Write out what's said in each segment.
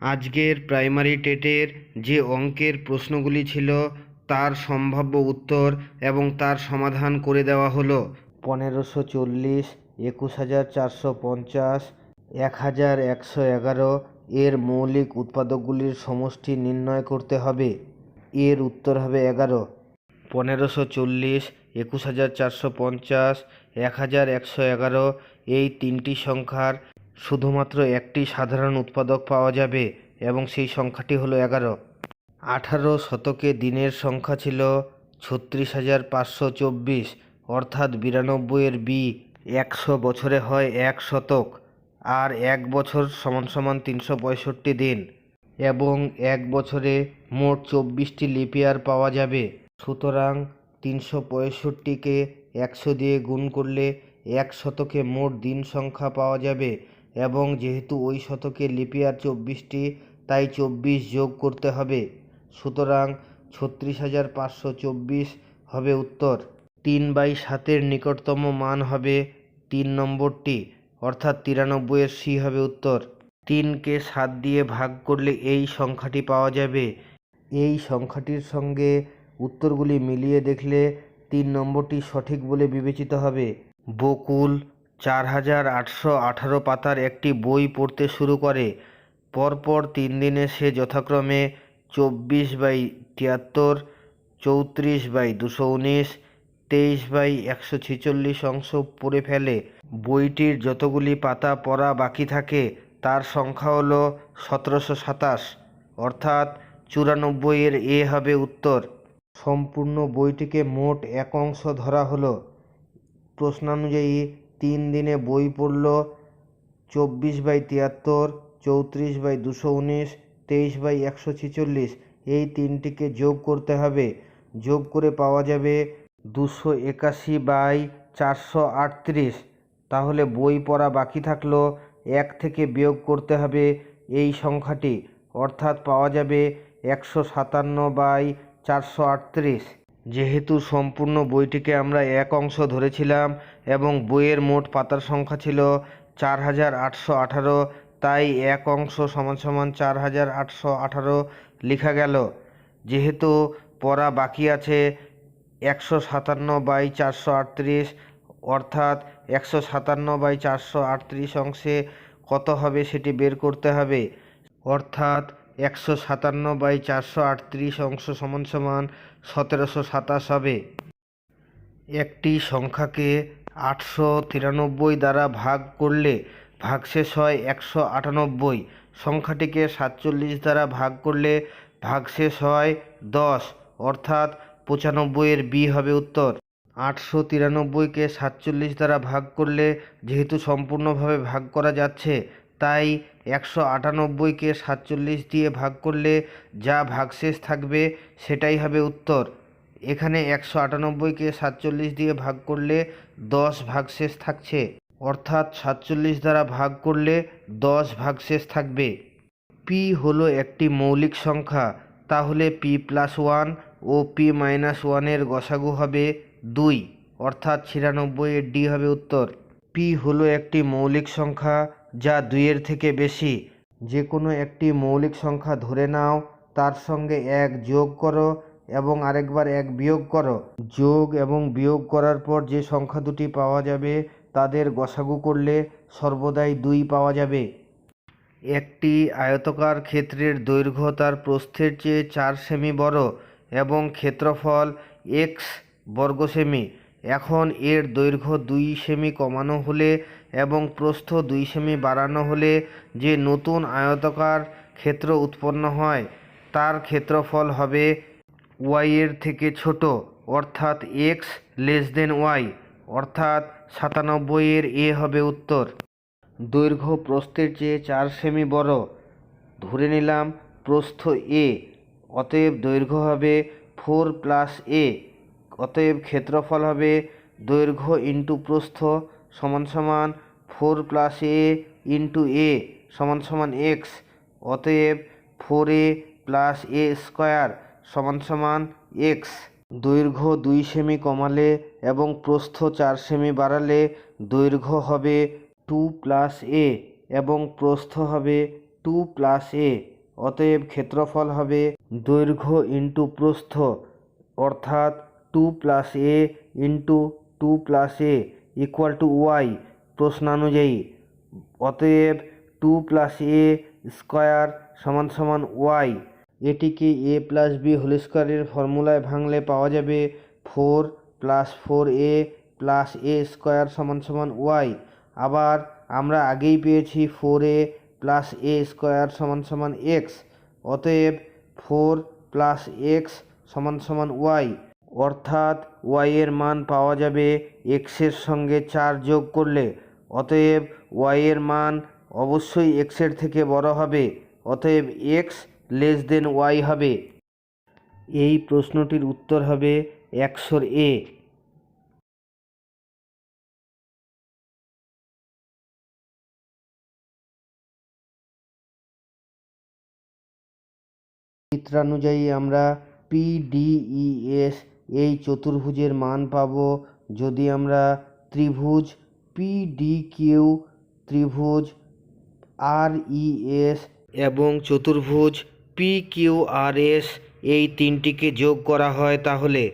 আজকের প্রাইমারি টেটের যে অঙ্কের প্রশ্নগুলি ছিল, তার সম্ভাব্য উত্তর এবং তার সমাধান করে দেওয়া হলো। পনেরোশো চল্লিশ, একুশ হাজার চারশো পঞ্চাশ, এক হাজার একশো এগারো এর মৌলিক উৎপাদকগুলির সমষ্টি নির্ণয় করতে হবে। এর উত্তর হবে এগারো। পনেরোশো চল্লিশ, একুশ হাজার চারশো পঞ্চাশ, এক হাজার একশো এগারো এই তিনটি সংখ্যার শুধুমাত্র একটি সাধারণ উৎপাদক পাওয়া যাবে এবং সেই সংখ্যাটি হলো এগারো। আঠারো শতকে দিনের সংখ্যা ছিল ছত্রিশ হাজার পাঁচশো চব্বিশ, অর্থাৎ বিরানব্বইয়ের বি একশো বছরে হয় এক শতক, আর এক বছর সমান সমান তিনশো পঁয়ষট্টি দিন, এবং এক বছরে মোট চব্বিশটি লিপিয়ার পাওয়া যাবে। সুতরাং তিনশো পঁয়ষট্টিকে একশো দিয়ে গুণ করলে এক শতকে মোট দিন সংখ্যা পাওয়া যাবে এবং যেহেতু ওই শতকে লিপিয়ার চব্বিশটি, তাই চব্বিশ যোগ করতে হবে। সুতরাং ছত্রিশ হাজার পাঁচশো চব্বিশ হবে উত্তর। তিন বাই সাতের নিকটতম মান হবে তিন নম্বরটি, অর্থাৎ তিরানব্বইয়ের সি হবে উত্তর। তিনকে সাত দিয়ে ভাগ করলে এই সংখ্যাটি পাওয়া যাবে। এই সংখ্যাটির সঙ্গে উত্তরগুলি মিলিয়ে দেখলে তিন নম্বরটি সঠিক বলে বিবেচিত হবে। বকুল চার হাজার আটশো আঠারো পাতার একটি বই পড়তে শুরু করে। পরপর তিন দিনে সে যথাক্রমে চব্বিশ বাই তিয়াত্তর, চৌত্রিশ বাই দুশো উনিশ, তেইশ বাই একশো ছেচল্লিশ অংশ পড়ে ফেলে। বইটির যতগুলি পাতা পড়া বাকি থাকে, তার সংখ্যা হলো সতেরোশো সাতাশ, অর্থাৎ চুরানব্বইয়ের এ হবে উত্তর। সম্পূর্ণ বইটিকে মোট এক অংশ ধরা হলো। প্রশ্নানুযায়ী তিন দিনে বই পড়ল চব্বিশ বাই তিয়াত্তর, চৌত্রিশ বাই দুশো উনিশ, তেইশ বাই একশো ছেচল্লিশ। এই তিনটিকে যোগ করতে হবে। যোগ করে পাওয়া যাবে দুশো একাশি বাই চারশো আটত্রিশ। তাহলে বই পড়া বাকি থাকল। এক থেকে বিয়োগ করতে হবে এই সংখ্যাটি। অর্থাৎ পাওয়া যাবে একশো সাতান্ন বাই চারশো আটত্রিশ। যেহেতু সম্পূর্ণ বইটিকে আমরা এক অংশ ধরেছিলাম এবং বইয়ের মোট পাতার সংখ্যা ছিল চার হাজার আটশো আঠারো, তাই এক অংশ সমান সমান চার হাজার আটশো আঠারো লেখা গেল। যেহেতু পড়া বাকি আছে একশো সাতান্ন বাই চারশো আটত্রিশ, অর্থাৎ একশো সাতান্ন বাই চারশো আটত্রিশ অংশে কত হবে সেটি বের করতে হবে। অর্থাৎ একশো সাতান্ন বাই চারশো আটত্রিশ অংশ সমান সমান সতেরোশো সাতাশ হবে। একটি সংখ্যাকে আটশো তিরানব্বই দ্বারা ভাগ করলে ভাগশেষ হয় একশো আটানব্বই। সংখ্যাটিকে সাতচল্লিশ দ্বারা ভাগ করলে ভাগশেষ হয় দশ, অর্থাৎ পঁচানব্বইয়ের বি হবে উত্তর। আটশো তিরানব্বইকে সাতচল্লিশ দ্বারা ভাগ করলে যেহেতু সম্পূর্ণভাবে ভাগ করা যাচ্ছে তাই একশো আটানব্বইকে সাতচল্লিশ দিয়ে ভাগ করলে যা ভাগশেষ থাকবে সেটাই হবে উত্তর। এখানে একশো আটানব্বইকে সাতচল্লিশ দিয়ে ভাগ করলে দশ ভাগশেষ থাকছে। অর্থাৎ সাতচল্লিশ দ্বারা ভাগ করলে দশ ভাগশেষ থাকবে। পি হলো একটি মৌলিক সংখ্যা। তাহলে পি প্লাস ওয়ান ও পি মাইনাস ওয়ানের গসাগু হবে দুই। অর্থাৎ ছিয়ানব্বইয়ের ডি হবে উত্তর। পি হলো একটি মৌলিক সংখ্যা। যা দুইয়ের থেকে বেশি। যে কোনো একটি মৌলিক সংখ্যা ধরে নাও, তার সঙ্গে এক যোগ করো এবং আরেকবার এক বিয়োগ করো। যোগ এবং বিয়োগ করার পর যে সংখ্যা দুটি পাওয়া যাবে, তাদের গসাগু করলে সর্বদাই দুই পাওয়া যাবে। একটি আয়তকার ক্ষেত্রের দৈর্ঘ্য তার প্রস্থের চেয়ে চার সেমি বড় এবং ক্ষেত্রফল এক্স বর্গ সেমি। এখন এর দৈর্ঘ্য দুই সেমি কমানো হলে এবং প্রস্থ দুই সেমি বাড়ানো হলে যে নতুন আয়তকার ক্ষেত্র উৎপন্ন হয়, তার ক্ষেত্রফল হবে ওয়াই এর থেকে ছোট, অর্থাৎ এক্স লেস দেন ওয়াই, অর্থাৎ সাতানব্বইয়ের এ হবে উত্তর। দৈর্ঘ্য প্রস্থের চেয়ে চার সেমি বড়। ধরে নিলাম প্রস্থ এ, অতএব দৈর্ঘ্য হবে ফোর প্লাস এ, অতএব ক্ষেত্রফল হবে দৈর্ঘ্য ইন্টু প্রস্থ সমান সমান four plus A into A সমান সমান এক্স, অতএব four A plus A square সমান সমান এক্স। দৈর্ঘ্য দুই সেমি কমালে এবং প্রস্থ চার সেমি বাড়ালে দৈর্ঘ্য হবে টু প্লাস এ এবং প্রস্থ হবে টু প্লাস এ, অতএব ক্ষেত্রফল হবে দৈর্ঘ্য ইন্টু প্রস্থ, অর্থাৎ two plus A into two plus A. Equal to Y প্রশ্নানুযায়ী। অতএব টু প্লাস এ স্কোয়ার সমান সমান ওয়াই এটিকে এ প্লাস বি হোল স্কোয়ারের ফর্মুলায় ভাঙলে পাওয়া যাবে four plus four A plus A square সমান সমান ওয়াই আবার আমরা আগেই পেয়েছি four A plus A square সমান সমান এক্স অতএব ফোর প্লাস এক্স সমান সমান ওয়াই অর্থাৎ ওয়াই এর মান পাওয়া যাবে এক্সের সঙ্গে চার যোগ করলে, অতএব ওয়াই এর মান অবশ্যই এক্সের থেকে বড় হবে, অতএব এক্স লেস দেন ওয়াই হবে। এই প্রশ্নটির উত্তর হবে একশোর এ চিত্রানুযায়ী আমরা পিডিইএস এই চতুর্ভুজের মান পাব যদি আমরা ত্রিভুজ পিডিকিউ ত্রিভুজ আরইএস এবং চতুর্ভুজ পিকিউআরএস এই তিনটিকে যোগ করা হয় তাহলে।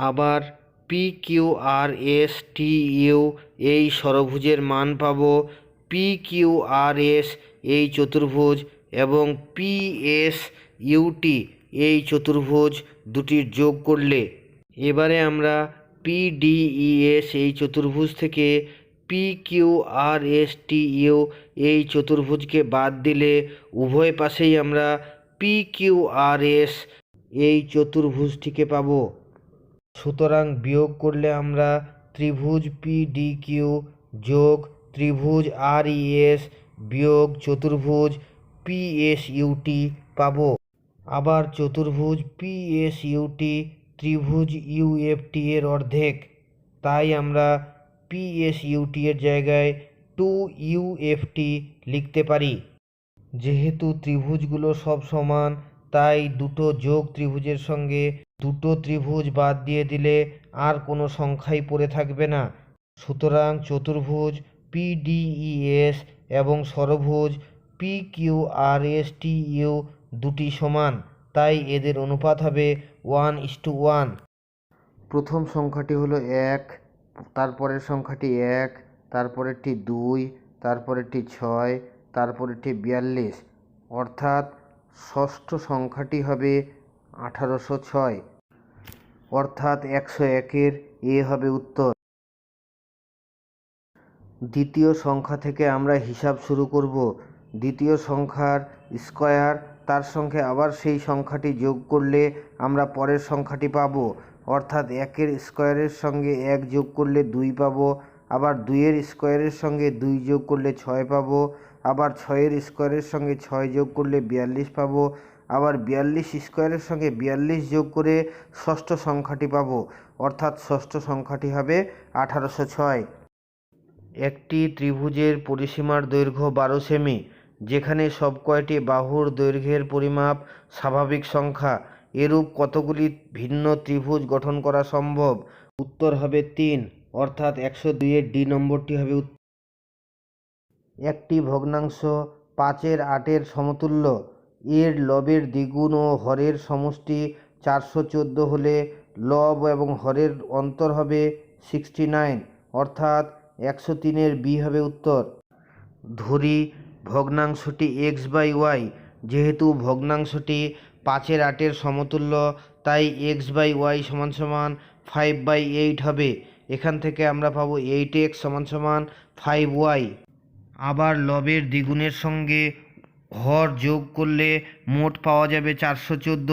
আবার পিকিউআরএস টিইউ এই ষড়ভুজের মান পাব পিকিউআরএস এই চতুর্ভুজ এবং পিএস ইউটি এই চতুর্ভুজ দুটির যোগ করলে। এবারে আমরা পিডিইএস এই চতুর্ভুজ থেকে পিকিউআরএসটিইউ এই চতুর্ভুজকে বাদ দিলে উভয় পাশেই আমরা পিকিউআরএস এই চতুর্ভুজটিকে পাব। সুতরাং বিয়োগ করলে আমরা ত্রিভুজ পিডিকিউ যোগ ত্রিভুজ আরইএস বিয়োগ চতুর্ভুজ পিএসইউটি পাব। আবার চতুর্ভুজ পিএসইউটি ত্রিভুজ ইউএফটি এর অর্ধেক। তাই আমরা পিএসইউটি এর জায়গায় টু ইউএফটি লিখতে পারি। যেহেতু ত্রিভুজগুলো সব সমান, তাই দুটো যোগ ত্রিভুজের সঙ্গে দুটো ত্রিভুজ বাদ দিয়ে দিলে আর কোনো সংখ্যাই পড়ে থাকবে না। সুতরাং চতুর্ভুজ পিডিইএস এবং ষড়ভুজ পিকিউআরএসটিইউ দুটি সমান, তাই এদের অনুপাত হবে ওয়ান ইস টু ওয়ান। প্রথম সংখ্যাটি হলো এক, তারপরের সংখ্যাটি এক, তারপরেরটি দুই, তারপরেরটি ছয়, তারপরেরটি বিয়াল্লিশ। অর্থাৎ ষষ্ঠ সংখ্যাটি হবে আঠারোশো ছয়। অর্থাৎ একশো একের এ হবে উত্তর। দ্বিতীয় সংখ্যা থেকে আমরা হিসাব শুরু করব। দ্বিতীয় সংখ্যার স্কয়ার তার সঙ্গে আবার সেই সংখ্যাটি যোগ করলে আমরা পরের সংখ্যাটি পাব। অর্থাৎ একের স্কোয়ারের সঙ্গে এক যোগ করলে দুই পাব, আবার দুইয়ের স্কোয়ারের সঙ্গে দুই যোগ করলে ছয় পাব, আবার ছয়ের স্কোয়ারের সঙ্গে ছয় যোগ করলে বিয়াল্লিশ পাব, আবার বিয়াল্লিশ স্কয়ারের সঙ্গে বিয়াল্লিশ যোগ করে ষষ্ঠ সংখ্যাটি পাব, অর্থাৎ ষষ্ঠ সংখ্যাটি হবে আঠারোশো ছয়। একটি ত্রিভুজের পরিসীমার দৈর্ঘ্য বারো সেমি। যেখানে সব কয়টি বাহুর দৈর্ঘ্যের পরিমাপ স্বাভাবিক সংখ্যা, এরূপ কতগুলি ভিন্ন ত্রিভুজ গঠন করা সম্ভব? উত্তর হবে তিন, অর্থাৎ একশো দুইয়ের ডি নম্বরটি হবে একটি ভগ্নাংশ পাঁচের আটের সমতুল্য, এর লবের দ্বিগুণ ও হরের সমষ্টি চারশো চোদ্দ হলে লব এবং হরের অন্তর হবে সিক্সটি নাইন, অর্থাৎ একশো তিনের বি হবে উত্তর। ধরি ভগ্নাংশটি এক্স বাই ওয়াই। যেহেতু ভগ্নাংশটি পাঁচের আটের সমতুল্য, তাই এক্স বাই ওয়াই সমান সমান ফাইভ বাই এইট হবে। এখান থেকে আমরা পাবো এইট এক্স সমান সমান ফাইভ ওয়াই। আবার লবের দ্বিগুণের সঙ্গে হর যোগ করলে মোট পাওয়া যাবে চারশো চোদ্দ।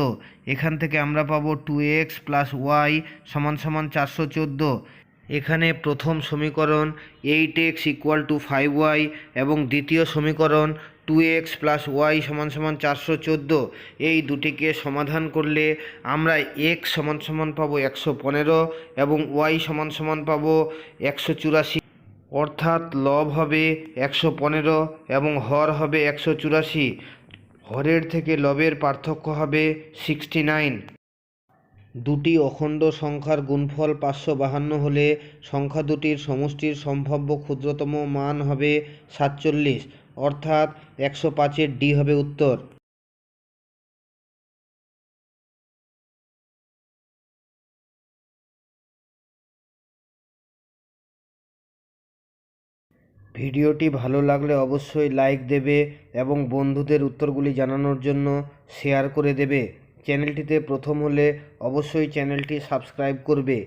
এখান থেকে আমরা পাবো টু এক্স প্লাস ওয়াই সমান সমান চারশো চোদ্দ। এখানে প্রথম সমীকরণ eight X equal to five Y এবং দ্বিতীয় সমীকরণ টু এক্স প্লাস ওয়াই সমান সমান চারশো চোদ্দ। এই দুটিকে সমাধান করলে আমরা এক্স সমান সমান পাবো একশো পনেরো এবং ওয়াই সমান সমান পাবো একশো চুরাশি। অর্থাৎ লব হবে একশো পনেরো এবং হর হবে একশো চুরাশি। হরের থেকে লবের পার্থক্য হবে সিক্সটি নাইন দুটি অখণ্ড সংখ্যার গুণফল পাঁচশো বাহান্ন হলে সংখ্যা দুটির সমষ্টির সম্ভাব্য ক্ষুদ্রতম মান হবে সাতচল্লিশ, অর্থাৎ একশো পাঁচের ডি হবে উত্তর। ভিডিওটি ভালো লাগলে অবশ্যই লাইক দেবে এবং বন্ধুদের উত্তরগুলি জানানোর জন্য শেয়ার করে দেবে। চ্যানেলটিতে প্রথম হলে অবশ্যই চ্যানেলটি সাবস্ক্রাইব করবে।